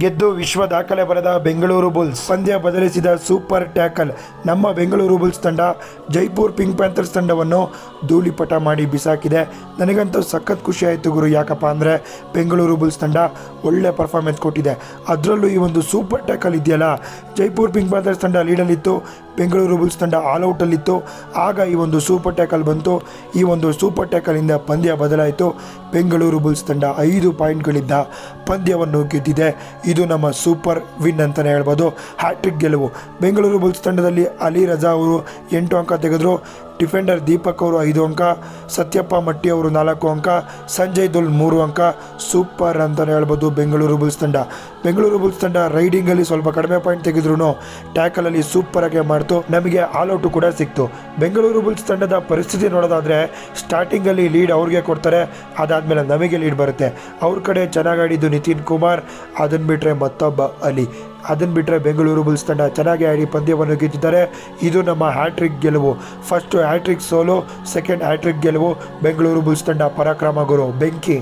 ಗೆದ್ದು ವಿಶ್ವ ದಾಖಲೆ ಬರೆದ ಬೆಂಗಳೂರು ಬುಲ್ಸ್ ಪಂದ್ಯ ಬದಲಿಸಿದ ಸೂಪರ್ ಟ್ಯಾಕಲ್ ನಮ್ಮ ಬೆಂಗಳೂರು ಬುಲ್ಸ್ ತಂಡ ಜೈಪುರ್ ಪಿಂಕ್ ಪ್ಯಾಂಥರ್ಸ್ ತಂಡವನ್ನು ಧೂಳಿಪಟ ಮಾಡಿ ಬಿಸಾಕಿದೆ. ನನಗಂತೂ ಸಖತ್ ಖುಷಿ ಆಯಿತು ಗುರು ಯಾಕಪ್ಪ ಅಂದರೆ ಬೆಂಗಳೂರು ಬುಲ್ಸ್ ತಂಡ ಒಳ್ಳೆ ಪರ್ಫಾರ್ಮೆನ್ಸ್ ಕೊಟ್ಟಿದೆ. ಅದರಲ್ಲೂ ಈ ಒಂದು ಸೂಪರ್ ಟ್ಯಾಕಲ್ ಇದೆಯಲ್ಲ? ಜೈಪುರ್ ಪಿಂಕ್ ಪ್ಯಾಂಥರ್ಸ್ ತಂಡ ಲೀಡಲ್ಲಿತ್ತು ಬೆಂಗಳೂರು ಬುಲ್ಸ್ ತಂಡ ಆಲ್ ಔಟಲ್ಲಿತ್ತು ಆಗ ಈ ಒಂದು ಸೂಪರ್ ಟ್ಯಾಕಲ್ ಬಂತು. ಈ ಒಂದು ಸೂಪರ್ ಟ್ಯಾಕಲಿಂದ ಪಂದ್ಯ ಬದಲಾಯಿತು. ಬೆಂಗಳೂರು ಬುಲ್ಸ್ ತಂಡ ಐದು ಪಾಯಿಂಟ್ಗಳಿಂದ ಪಂದ್ಯವನ್ನು ಗೆದ್ದಿದೆ. ಇದು ನಮ್ಮ ಸೂಪರ್ ವಿನ್ ಅಂತಲೇ ಹೇಳ್ಬೋದು. ಹ್ಯಾಟ್ರಿಕ್ ಗೆಲುವು. ಬೆಂಗಳೂರು ಬುಲ್ಸ್ ತಂಡದಲ್ಲಿ ಅಲಿ ರಜಾ ಅವರು ಎಂಟು ಅಂಕ ತೆಗೆದರು. ಡಿಫೆಂಡರ್ ದೀಪಕ್ ಅವರು ಐದು ಅಂಕ, ಸತ್ಯಪ್ಪ ಮಟ್ಟಿ ಅವರು ನಾಲ್ಕು ಅಂಕ, ಸಂಜಯ್ ದುಲ್ ಮೂರು ಅಂಕ. ಸೂಪರ್ ಅಂತಲೇ ಹೇಳ್ಬೋದು ಬೆಂಗಳೂರು ಬುಲ್ಸ್ ತಂಡ. ಬೆಂಗಳೂರು ಬುಲ್ಸ್ ತಂಡ ರೈಡಿಂಗಲ್ಲಿ ಸ್ವಲ್ಪ ಕಡಿಮೆ ಪಾಯಿಂಟ್ ತೆಗೆದ್ರು ಟ್ಯಾಕಲಲ್ಲಿ ಸೂಪರಾಗಿ ಮಾಡ್ತು. ನಮಗೆ ಆಲ್ ಔಟು ಕೂಡ ಸಿಕ್ತು. ಬೆಂಗಳೂರು ಬುಲ್ಸ್ ತಂಡದ ಪರಿಸ್ಥಿತಿ ನೋಡೋದಾದರೆ ಸ್ಟಾರ್ಟಿಂಗಲ್ಲಿ ಲೀಡ್ ಅವ್ರಿಗೆ ಕೊಡ್ತಾರೆ, ಅದಾದಮೇಲೆ ನಮಗೆ ಲೀಡ್ ಬರುತ್ತೆ. ಅವ್ರ ಕಡೆ ಚೆನ್ನಾಗಿ ಆಡಿದ್ದು ನಿತಿನ್ ಕುಮಾರ್ ಅದನ್ನು ಬಿಟ್ಟರೆ ಮತ್ತೊಬ್ಬ ಅಲಿ. ಅದನ್ನು ಬಿಟ್ಟರೆ ಬೆಂಗಳೂರು ಬುಲ್ಸ್ ತಂಡ ಚೆನ್ನಾಗಿ ಆಡಿ ಪಂದ್ಯವನ್ನು ಗೆದ್ದಿದ್ದಾರೆ. ಇದು ನಮ್ಮ ಹ್ಯಾಟ್ರಿಕ್ ಗೆಲುವು. ಫಸ್ಟು ಹ್ಯಾಟ್ರಿಕ್ ಸೋಲು ಸೆಕೆಂಡ್ ಹ್ಯಾಟ್ರಿಕ್ ಗೆಲುವು ಬೆಂಗಳೂರು ಬುಲ್ಸ್ ತಂಡ ಪರಾಕ್ರಮ ಗುರು. ಬೆಂಕಿ.